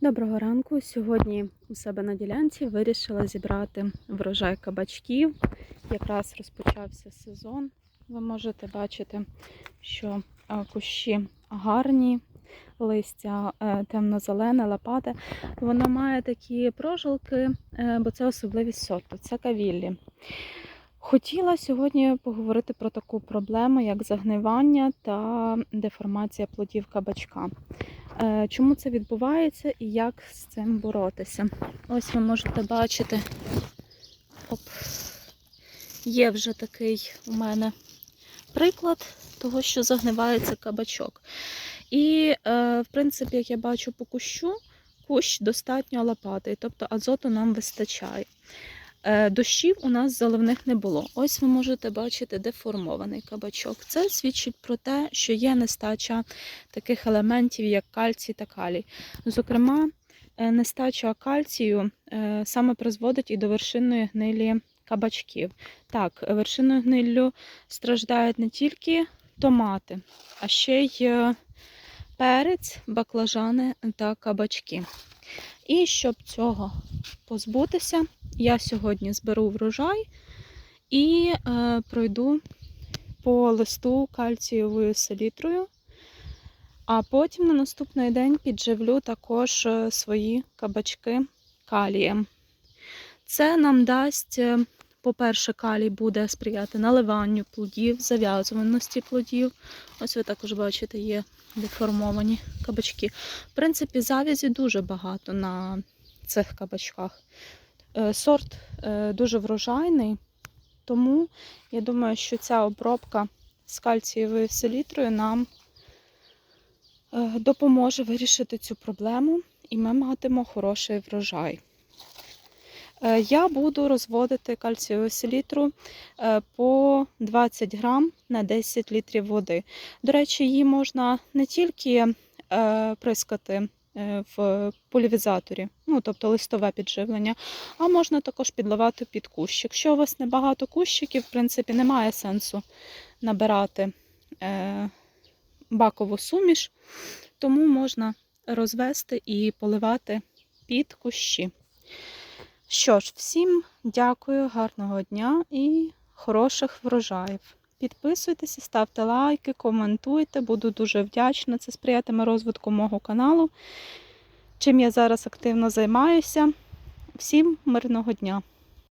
Доброго ранку. Сьогодні у себе на ділянці вирішила зібрати врожай кабачків. Якраз розпочався сезон. Ви можете бачити, що е, кущі гарні, листя е, темно-зелене, лопате. Воно має такі прожилки, е, бо це особливість сорту, це кавіллі. Хотіла сьогодні поговорити про таку проблему, як загнивання та деформація плодів кабачка. Е, Чому це відбувається і як з цим боротися? Ось ви можете бачити, оп, є вже такий у мене приклад того, що загнивається кабачок. І, е, в принципі, як я бачу по кущу, кущ достатньо лопатий, тобто азоту нам вистачає. Е, Дощів у нас заливних не було. Ось ви можете бачити деформований кабачок. Це свідчить про те, що є нестача таких елементів, як кальцій та калій. Зокрема, е, нестача кальцію е, саме призводить і до вершинної гнилі кабачків. Так, вершинною гниллю страждають не тільки томати, а ще й перець, баклажани та кабачки. І щоб цього позбутися, я сьогодні зберу врожай і е, пройду по листу кальцієвою селітрою, а потім на наступний день підживлю також е, свої кабачки калієм. Це нам дасть, е, по-перше, калій буде сприяти наливанню плодів, зав'язуваності плодів. Ось ви також бачите, є деформовані кабачки. В принципі, завязі дуже багато на цих кабачках. Е, Сорт е, дуже врожайний, тому я думаю, що ця обробка з кальцієвою селітрою нам е, допоможе вирішити цю проблему, і ми матимемо хороший врожай. Е, Я буду розводити кальцієву селітру е, по 20 грам на 10 літрів води. До речі, її можна не тільки е, прискати в полівізаторі, ну тобто листове підживлення, а можна також підливати під кущ. Якщо у вас небагато кущиків, в принципі, немає сенсу набирати бакову суміш, тому можна розвести і поливати під кущі. Що ж, всім дякую, гарного дня і хороших врожаїв. Підписуйтеся, ставте лайки, коментуйте, буду дуже вдячна. Це сприятиме розвитку мого каналу, чим я зараз активно займаюся. Всім мирного дня!